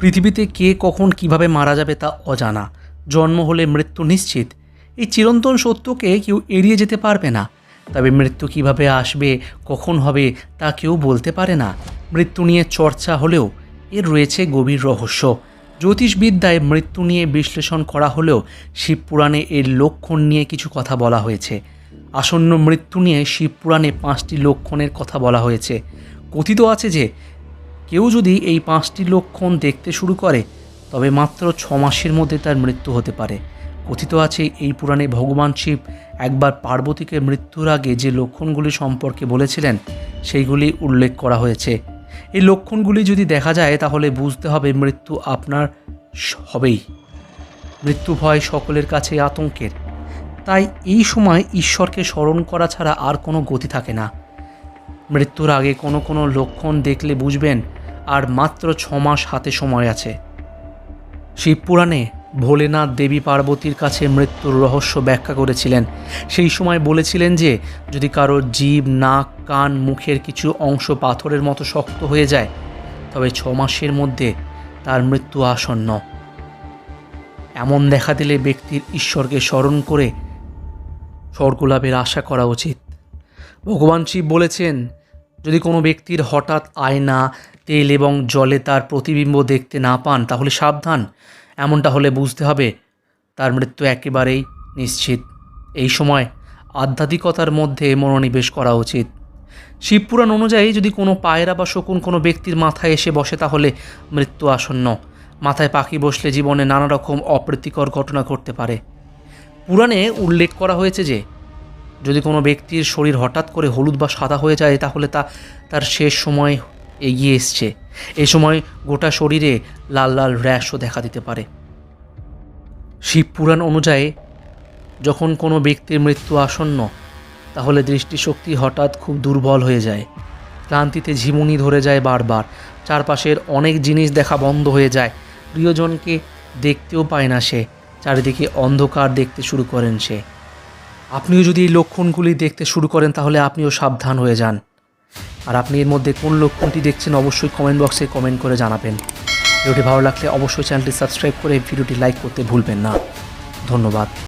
পৃথিবীতে কে কখন কীভাবে মারা যাবে তা অজানা। জন্ম হলে মৃত্যু নিশ্চিত। এই চিরন্তন সত্যকে কেউ এড়িয়ে যেতে পারবে না। তবে মৃত্যু কীভাবে আসবে, কখন হবে, তা কেউ বলতে পারে না। মৃত্যু নিয়ে চর্চা হলেও এর রয়েছে গভীর রহস্য। জ্যোতিষবিদ্যায় মৃত্যু নিয়ে বিশ্লেষণ করা হলেও শিবপুরাণে এর লক্ষণ নিয়ে কিছু কথা বলা হয়েছে। আসন্ন মৃত্যু নিয়ে শিবপুরাণে পাঁচটি লক্ষণের কথা বলা হয়েছে। কথিত আছে যে কেউ যদি এই পাঁচটি লক্ষণ দেখতে শুরু করে, তবে মাত্র ছ মাসের মধ্যে তার মৃত্যু হতে পারে। কথিত আছে, এই পুরাণে ভগবান শিব একবার পার্বতীকে মৃত্যুর আগে যে লক্ষণগুলি সম্পর্কে বলেছিলেন, সেইগুলি উল্লেখ করা হয়েছে। এই লক্ষণগুলি যদি দেখা যায়, তাহলে বুঝতে হবে মৃত্যু আপনার হবেই। মৃত্যু ভয় সকলের কাছে আতঙ্কের। তাই এই সময় ঈশ্বরকে স্মরণ করা ছাড়া আর কোনো গতি থাকে না। মৃত্যুর আগে কোনো কোনো লক্ষণ দেখলে বুঝবেন আর মাত্র ছ মাস হাতে সময় আছে। শিবপুরাণে ভোলেনাথ দেবী পার্বতীর কাছে মৃত্যুর রহস্য ব্যাখ্যা করেছিলেন। সেই সময় বলেছিলেন যে, যদি কারোর জীব, নাক, কান, মুখের কিছু অংশ পাথরের মতো শক্ত হয়ে যায়, তবে ছ মাসের মধ্যে তার মৃত্যু আসন্ন। এমন দেখা দিলে ব্যক্তির ঈশ্বরকে স্মরণ করে স্বর্গলাভের আশা করা উচিত। ভগবান শিব বলেছেন যদি কোনো ব্যক্তির হঠাৎ আয়না, তেল এবং জলে তার প্রতিবিম্ব দেখতে না পান, তাহলে সাবধান। এমনটা হলে বুঝতে হবে তার মৃত্যু একেবারেই নিশ্চিত। এই সময় আধ্যাত্মিকতার মধ্যে মনোনিবেশ করা উচিত। শিবপুরাণ অনুযায়ী যদি কোনো পায়রা বা শকুন কোনো ব্যক্তির মাথায় এসে বসে, তাহলে মৃত্যু আসন্ন। মাথায় পাখি বসলে জীবনে নানা রকম অপ্রীতিকর ঘটনা ঘটতে পারে। পুরাণে উল্লেখ করা হয়েছে যে যদি কোনো ব্যক্তির শরীর হঠাৎ করে হলুদ বা সাদা হয়ে যায়, তাহলে তা, তার শেষ সময় এগিয়ে এসছে। এই সময় গোটা শরীরে লাল লাল র্যাশও দেখা দিতে পারে। শিবপুরাণ অনুযায়ী, যখন কোনো ব্যক্তির মৃত্যু আসন্ন, তাহলে দৃষ্টিশক্তি হঠাৎ খুব দুর্বল হয়ে যায়। ক্লান্তিতে ঝিমুনি ধরে যায় বারবার। চারপাশের অনেক জিনিস দেখা বন্ধ হয়ে যায়। প্রিয়জনকে দেখতেও পায় না সে। চারিদিকে অন্ধকার দেখতে শুরু করেন সে। আপনিও যদি এই লক্ষণগুলি দেখতে শুরু করেন, তাহলে আপনিও সাবধান হয়ে যান। আর আপনি এর মধ্যে কোন লক্ষণটি দেখছেন, অবশ্যই কমেন্ট বক্সে কমেন্ট করে জানাবেন। ভিডিওটি ভালো লাগলে অবশ্যই চ্যানেলটি সাবস্ক্রাইব করে ভিডিওটি লাইক করতে ভুলবেন না। ধন্যবাদ।